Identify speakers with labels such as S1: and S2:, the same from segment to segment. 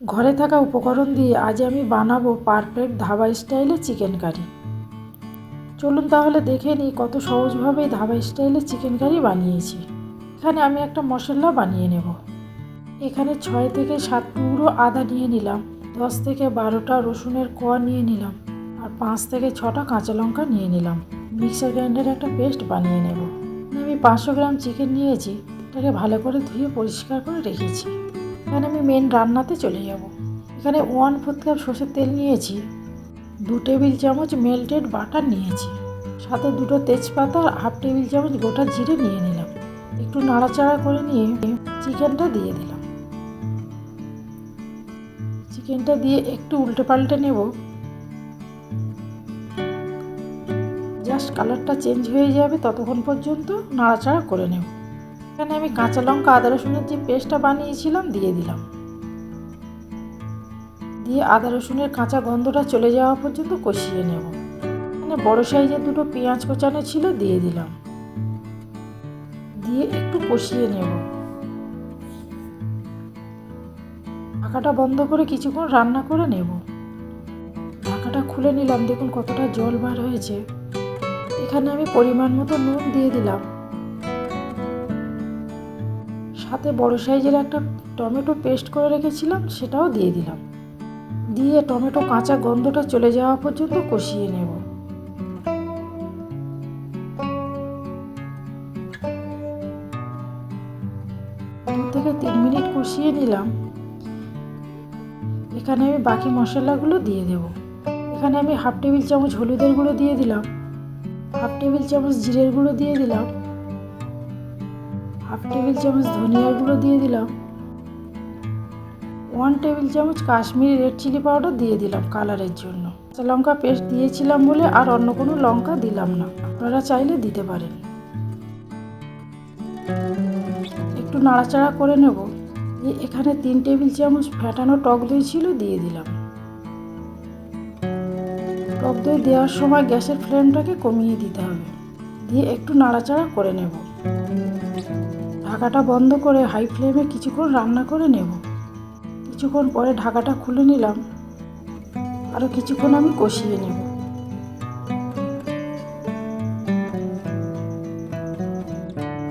S1: ঘরে থাকা উপকরণ দিয়ে আজ আমি বানাবো পারফেক্ট ধাবা স্টাইলে চিকেন কারি। চলুন তাহলে দেখে নিই কত সহজভাবে ধাবা স্টাইলে চিকেন কারি বানিয়েছি। এখানে আমি একটা মশলা বানিয়ে নেব। এখানে ছয় থেকে সাত টুকরো আদা নিয়ে নিলাম, দশ থেকে বারোটা রসুনের কোয়া নিয়ে নিলাম, আর পাঁচ থেকে ছটা কাঁচা লঙ্কা নিয়ে নিলাম। মিক্সার গ্রাইন্ডারে একটা পেস্ট বানিয়ে নেব। আমি পাঁচশো গ্রাম চিকেন নিয়েছি, এটাকে ভালো করে ধুয়ে পরিষ্কার করে রেখেছি। এখানে আমি মেন রান্নাতে চলে যাব। এখানে ওয়ান ফোর্থ কাপ সর্ষের তেল নিয়েছি, দু টেবিল চামচ মেল্টেড বাটার নিয়েছি, সাথে দুটো তেজপাতা আর হাফ টেবিল চামচ গোটা জিরে নিয়ে নিলাম। একটু নাড়াচাড়া করে নিয়ে চিকেনটা দিয়ে দিলাম। চিকেনটা দিয়ে একটু উল্টে পাল্টে নেব। জাস্ট কালারটা চেঞ্জ হয়ে যাবে ততক্ষণ পর্যন্ত নাড়াচাড়া করে নেব। এখানে আমি কাঁচা লঙ্কা, আদা রসুনের যে পেস্টটা বানিয়েছিলাম, দিয়ে দিলাম। দিয়ে আদা রসুনের কাঁচা গন্ধটা চলে যাওয়া পর্যন্ত কষিয়ে নেব। এখানে বড় সাইজের দুটো পেঁয়াজ কোচানো ছিল, দিয়ে দিলাম। দিয়ে একটু কষিয়ে নেব। ঢাকাটা বন্ধ করে কিছুক্ষণ রান্না করে নেব। ঢাকাটা খুলে নিলাম, দেখুন কতটা জল বার হয়েছে। এখানে আমি পরিমাণ মতো নুন দিয়ে দিলাম। সাথে বড় সাইজের একটা টমেটো পেস্ট করে রেখেছিলাম, সেটাও দিয়ে দিলাম। দিয়ে টমেটো কাঁচা গন্ধটা চলে যাওয়া পর্যন্ত কষিয়ে নেব। থেকে তিন মিনিট কষিয়ে নিলাম। এখানে আমি বাকি মশলাগুলো দিয়ে দেব। এখানে আমি হাফ টেবিল চামচ হলুদের গুঁড়ো দিয়ে দিলাম। হাফ টেবিল চামচ জিরের গুঁড়ো দিয়ে দিলাম। হাফ টেবিল চামচ ধনিয়ার গুঁড়ো দিয়ে দিলাম। ওয়ান টেবিল চামচ কাশ্মীরি রেড চিলি পাউডার দিয়ে দিলাম কালারের জন্য। কাঁচা লঙ্কা পেস্ট দিয়েছিলাম বলে আর অন্য কোনো লঙ্কা দিলাম না। আপনারা চাইলে দিতে পারেন। একটু নাড়াচাড়া করে নেব। এখানে তিন টেবিল চামচ ফ্যাটানো টক দই ছিল দিয়ে দিলাম। টক দই দেওয়ার সময় গ্যাসের ফ্লেমটাকে কমিয়ে দিতে হবে। দিয়ে একটু নাড়াচাড়া করে নেব। ঢাকাটা বন্ধ করে হাই ফ্লেমে কিছুক্ষণ রান্না করে নেব। কিছুক্ষণ পরে ঢাকাটা খুলে নিলাম। আরও কিছুক্ষণ আমি কষিয়ে নেব।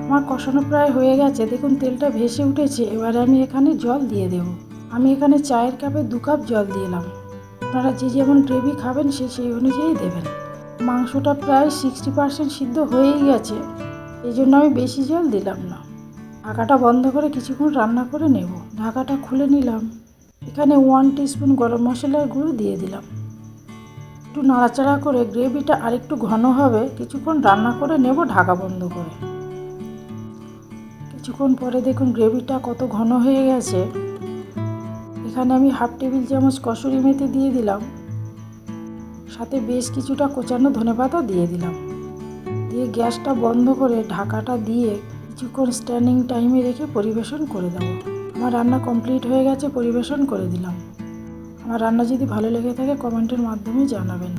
S1: আমার কষানো প্রায় হয়ে গেছে। দেখুন, তেলটা ভেসে উঠেছে। এবারে আমি এখানে জল দিয়ে দেব। আমি এখানে চায়ের কাপে দু কাপ জল দিলাম। আপনারা যে যেমন গ্রেভি খাবেন, সে সেই অনুযায়ী দেবেন। মাংসটা প্রায় সিক্সটি পার্সেন্ট সিদ্ধ হয়েই গেছে। এই জন্য আমি বেশি জল দিলাম না। ঢাকাটা বন্ধ করে কিছুক্ষণ রান্না করে নেব। ঢাকাটা খুলে নিলাম। এখানে ওয়ান টিস্পুন গরম মশলার গুঁড়ো দিয়ে দিলাম। একটু নাড়াচাড়া করে গ্রেভিটা আরেকটু ঘন হবে। কিছুক্ষণ রান্না করে নেব ঢাকা বন্ধ করে। কিছুক্ষণ পরে দেখুন গ্রেভিটা কত ঘন হয়ে গেছে। এখানে আমি হাফ টেবিল চামচ কসুরি মেথি দিয়ে দিলাম। সাথে বেশ কিছুটা কোচানো ধনেপাতা দিয়ে দিলাম। দিয়ে গ্যাসটা বন্ধ করে ঢাকাটা দিয়ে কিছুক্ষণ স্ট্যান্ডিং টাইমে রেখে পরিবেশন করে দেব। আমার রান্না কমপ্লিট হয়ে গেছে, পরিবেশন করে দিলাম। আমার রান্না যদি ভালো লেগে থাকে কমেন্টের মাধ্যমে জানাবেন।